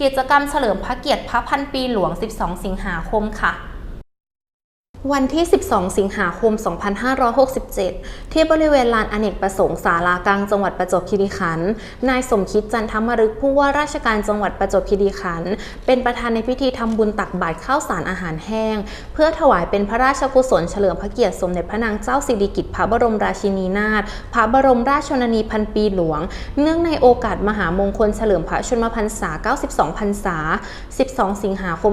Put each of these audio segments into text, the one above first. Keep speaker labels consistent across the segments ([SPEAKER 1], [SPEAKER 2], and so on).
[SPEAKER 1] กิจกรรมเฉลิมพระเกียรติพระพันปีหลวง 12 สิงหาคมค่ะ วันที่ 12 สิงหาคม 2567 ที่บริเวณลานอเนกประสงค์ศาลากลางจังหวัดประจวบคีรีขันธ์ นายสมคิดจันทมฤกผู้ว่าราชการจังหวัดประจวบคีรีขันธ์ เป็นประธานในพิธีทำบุญตักบาตรข้าวสารอาหารแห้ง เพื่อถวายเป็นพระราชกุศลเฉลิมพระเกียรติสมเด็จพระนางเจ้าสิริกิติ์พระบรมราชินีนาถ พระบรมราชชนนีพันปีหลวง เนื่องในโอกาสมหามงคลเฉลิมพระชนมพรรษา 92 พรรษา 12 สิงหาคม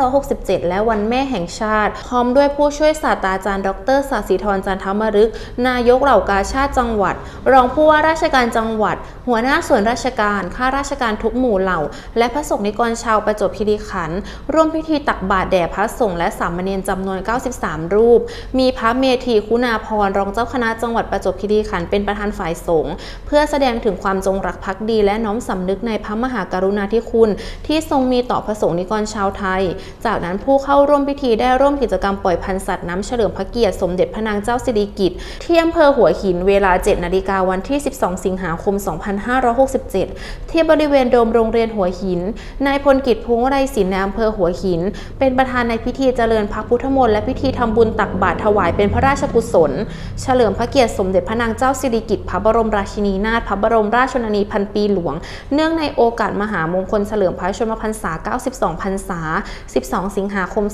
[SPEAKER 1] 2567 และวันแม่แห่งชาติพร้อมด้วยผู้ช่วยศาสตราจารย์ ดรศาสิธรจันทมฤกนายกเหล่ากาชาติจังหวัด รองผู้ว่าราชการจังหวัด หัวหน้าส่วนราชการ ข้าราชการทุกหมู่เหล่า และพระสงฆ์นิกรชาวประจวบคีรีขันธ์ร่วมพิธีตักบาตรแด่พระสงฆ์และสามเณรจำนวน 93 รูป มีพระเมธีคุณาพรรองเจ้าคณะจังหวัดประจวบคีรีขันธ์เป็นประธานฝ่ายสงฆ์เพื่อแสดงถึงความจงรักภักดี และน้อมสำนึกในพระมหากรุณาธิคุณ ที่ทรงมีต่อพระสงฆ์นิกรชาวไทย จากนั้นผู้เข้าร่วมพิธีได้ร่วมกิจกรรมปล่อยพันธุ์สัตว์น้ำเฉลิมพระเกียรติสมเด็จพระนางเจ้าสิริกิติ์ที่อำเภอหัวหินเวลา 7 นาฬิกาวันที่ 12 สิงหาคม 2567 ที่บริเวณโดมโรงเรียนหัวหิน นายพลกิจพงไรศิลป์ในอำเภอหัวหิน เป็นประธานในพิธีเจริญพระพุทธมนต์และพิธีทำบุญตักบาตรถวายเป็นพระราชกุศล เฉลิมพระเกียรติสมเด็จพระนางเจ้าสิริกิติ์พระบรมราชินีนาถพระบรมราชชนนีพันปีหลวง เนื่องในโอกาสมหามงคลเฉลิมพระชนมพรรษา 92 พรรษา 12 สิงหาคม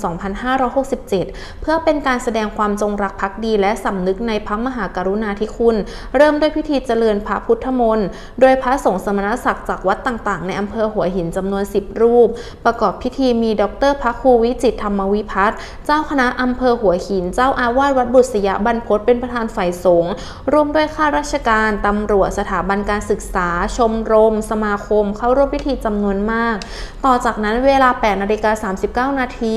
[SPEAKER 1] 2567เพื่อเป็นการแสดงความจงรักภักดี และสำนึกในพระมหากรุณาธิคุณ เริ่มด้วยพิธีเจริญพระพุทธมนต์ โดยพระสงฆ์สมณศักดิ์จากวัดต่างๆ ในอำเภอหัวหินจำนวน 10 รูป ประกอบพิธีมีดรพระครูวิจิตธรรมวิพัฒน์เจ้าคณะอำเภอหัวหิน เจ้าอาวาสวัดบุษยบรรพตเป็นประธานฝ่ายสงฆ์ร่วมด้วยข้าราชการตำรวจสถาบันการศึกษา ชมรม สมาคม เข้าร่วมพิธีจำนวนมาก ต่อจากนั้นเวลา 8 นาฬิกา 39 นาที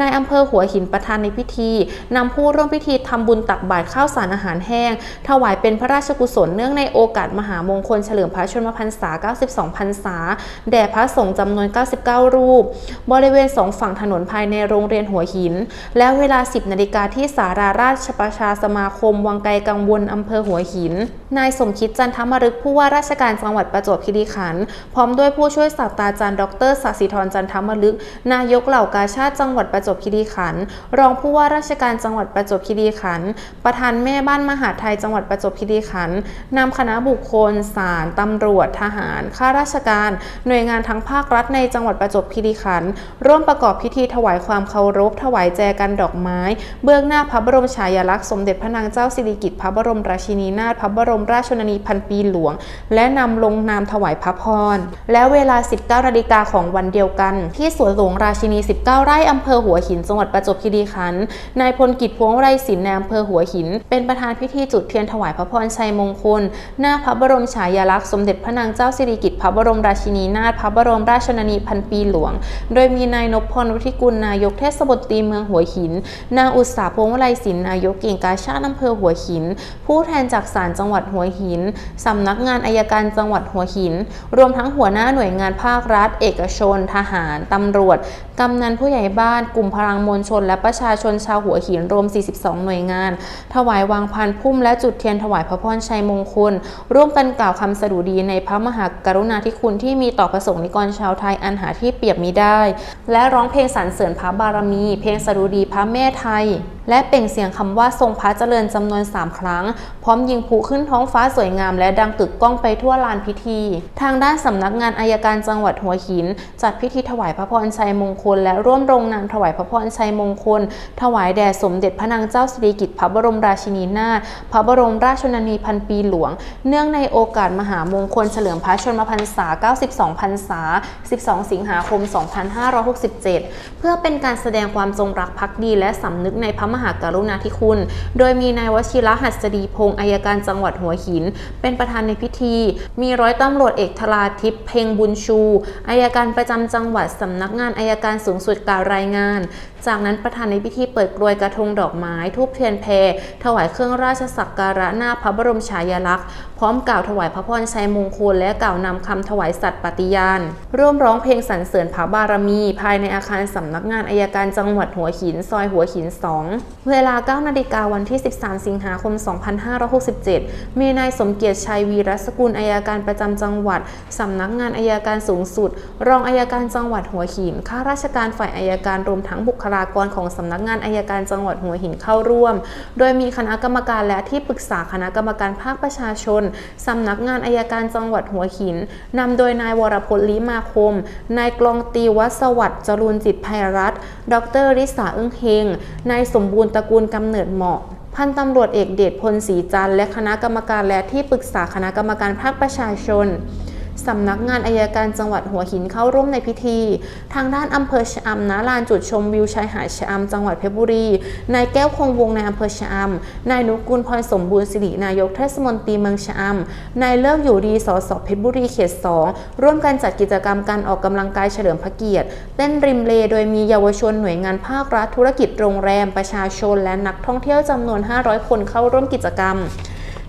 [SPEAKER 1] นายอำเภอหัวหินประธานในพิธี นำผู้ร่วมพิธีทำบุญตักบาตรข้าวสารอาหารแห้ง ถวายเป็นพระราชกุศลเนื่องในโอกาสมหามงคลเฉลิมพระชนมพรรษา 92 พรรษา แด่พระสงฆ์จำนวน 99 รูป บริเวณสองฝั่งถนนภายในโรงเรียนหัวหิน และเวลา 10 นาฬิกาที่สาราราชประชาสมาคม วังไกลกังวลอำเภอหัวหิน นายสมคิดจันทมฤกษ์ผู้ว่าราชการจังหวัดประจวบคีรีขันธ์พร้อมด้วยผู้ช่วยศาสตราจารย์ดรศศิธรจันทมฤกษ์นายกเหล่ากาชาติจังหวัดประจวบคีรีขันธ์รองผู้ว่าราชการจังหวัดประจวบคีรีขันธ์ประธานแม่บ้านมหาไทยจังหวัดประจวบคีรีขันธ์นำคณะบุคคลศาลตำรวจ ทหาร ข้าราชการ หน่วยงานทั้งภาครัฐในจังหวัดประจวบคีรีขันธ์ร่วมประกอบพิธีถวายความเคารพ ถวายแจกันดอกไม้ เบื้องหน้าพระบรมฉายาลักษณ์สมเด็จพระนางเจ้าสิริกิติ์พระบรมราชินีนาถพระบรมราชชนนีพันปีหลวง และนำลงนามถวายพระพร และเวลา 19นาฬิกาของวันเดียวกัน ที่สวนหลวงราชินี 19 ไร่อำเภอหัวหินจังหวัดประจวบคีรีขันนายพลกิจพวงไรศิลป์ในอำเภอหัวหิน เป็นประธานพิธีจุดเทียนถวายพระพรชัยมงคล หน้าพระบรมฉายาลักษณ์สมเด็จพระนางเจ้าสิริกิติ์พระบรมราชินีนาถพระบรมราชชนนีพันปีหลวง โดยมีนายนพพรวุฒิกุลนายกเทศมนตรีเมืองหัวหิน นางอุตสาพวงวลัยศิลป์นายกเก่งกาชาติอำเภอหัวหิน ผู้แทนจากศาลจังหวัดหัวหิน สำนักงานอายการจังหวัดหัวหิน รวมทั้งหัวหน้าหน่วยงานภาครัฐ เอกชน ทหาร ตำรวจ กำนันผู้ใหญ่บ้าน กลุ่มพลังมวลชน และประชาชนชาวหัวหินรวม 42 หน่วยงาน ถวายวางพันพุ่มและจุดเทียนถวายพระพรชัยมงคล ร่วมกันกล่าวคำสดุดีในพระมหากรุณาธิคุณที่มีต่อพระสงฆ์นิกรชาวไทยอันหาที่เปรียบมิได้ และร้องเพลงสรรเสริญพระบารมี เพลงสดุดีพระแม่ไทย และเปล่งเสียงคำว่าทรงพระเจริญจำนวน 3 ครั้ง พร้อมยิงพลุขึ้นท้องฟ้าสวยงาม และดังกึกก้องไปทั่วลานพิธี ทางด้านสำนักงานอายการจังหวัดหัวหิน จัดพิธีถวายพระพรชัยมงคล และร่วมลงนามถวายพระพรชัยมงคลถวายแด่สมเด็จพระนางเจ้าสิริกิติ์พระบรมราชินีนาถพระบรมราชชนนีพันปีหลวง เนื่องในโอกาสมหามงคลเฉลิมพระชนมพรรษา 92 พรรษา 12 สิงหาคม 2567 เพื่อเป็นการแสดงความจงรักภักดี และสำนึกในพระมหากรุณาธิคุณ โดยมีนายวชิระหัสดีพงศ์อายการจังหวัดหัวหิน เป็นประธานในพิธี มีร้อยตำรวจเอกธราทิพย์เพ็งบุญชูอายการประจำจังหวัดสำนักงานอายการสูงสุดกล่าวรายงาน จากนั้นประธานในพิธีเปิดกลวยกระทงดอกไม้ทูบเทียนแพรถวายเครื่องราชสักการะหน้าพระบรมฉายาลักษณ์ พร้อมกล่าวถวายพระพรชัยมงคล และกล่าวนำคำถวายสัตย์ปฏิญาณ ร่วมร้องเพลงสรรเสริญพระบารมี ภายในอาคารสำนักงานอายการจังหวัดหัวหิน ซอยหัวหิน 2 เวลา 9 นาฬิกาวันที่ 13 สิงหาคม 2567 มีนายสมเกียรติชัยวีรสกุลอายการประจำจังหวัดสำนักงานอายการสูงสุด รองอายการจังหวัดหัวหินข้าราชการฝ่ายอายการรวมทั้งบุคลากรของสำนักงานอายการจังหวัดหัวหินเข้าร่วม โดยมีคณะกรรมการและที่ปรึกษาคณะกรรมการภาคประชาชนสำนักงานอายการจังหวัดหัวหินนำโดยนายวรพลลิมาคม นายกลองตีวัสวัสดิ์จรูนจิตภัยรัตน์ดรริษาอึ้งเฮง นายสมบูรณ์ตระกูลกำเนิดเหมาะพันตำรวจเอกเดชพลศรีจันทร์และคณะกรรมการและที่ปรึกษาคณะกรรมการภาคประชาชน สำนักงานอายการจังหวัดหัวหินเข้าร่วมในพิธี ทางด้านอำเภอชะอำณลานจุดชมวิวชายหาดชะอำจังหวัดเพชรบุรี นายแก้วคงวงในอำเภอชะอำนายนุกูลพรสมบูรณ์สิรินายกเทศมนตรีเมืองชะอำนายเลิกอยู่ดีสสเพชรบุรีเขต2ร่วมกันจัดกิจกรรมการออกกำลังกายเฉลิมพระเกียรติ เต้นริมเลโดยมีเยาวชนหน่วยงานภาครัฐธุรกิจโรงแรม ประชาชนและนักท่องเที่ยวจำนวน 500 คนเข้าร่วมกิจกรรม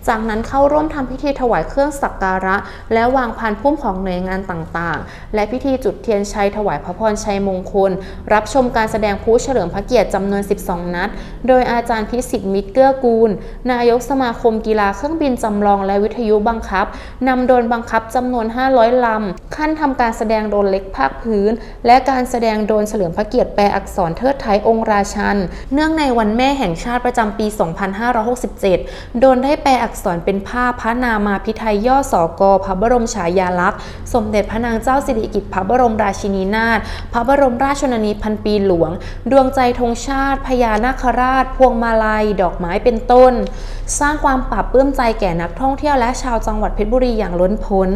[SPEAKER 1] จากนั้นเข้าร่วมทำพิธีถวายเครื่องสักการะ และวางพานพุ่มของหน่วยงานต่างๆ และพิธีจุดเทียนชัยถวายพระพรชัยมงคล รับชมการแสดงผู้เฉลิมพระเกียรติจำนวน 12 นัด โดยอาจารย์พิสิทธิ์มิตรเกื้อกูล นายกสมาคมกีฬาเครื่องบินจำลองและวิทยุบังคับนำโดรนบังคับจำนวน 500 ลำ ขั้นทำการแสดงโดรนเล็กภาคพื้น และการแสดงโดรนเฉลิมพระเกียรติแปลอักษรเทิดไทยองค์ราชัน เนื่องในวันแม่แห่งชาติประจำปี 2567 โดนได้แปลอักษรเป็นภาพพระนามาพิไทยย่อสอกอพระบรมฉายาลักษณ์ สมเด็จพระนางเจ้าสิริกิติ์พระบรมราชินีนาถพระบรมราชชนนีพันปีหลวง ดวงใจธงชาติพญานาคราช พวงมาลัย ดอกไม้เป็นต้น สร้างความปรับปลื้มใจแก่นักท่องเที่ยวและชาวจังหวัดเพชรบุรีอย่างล้นพ้น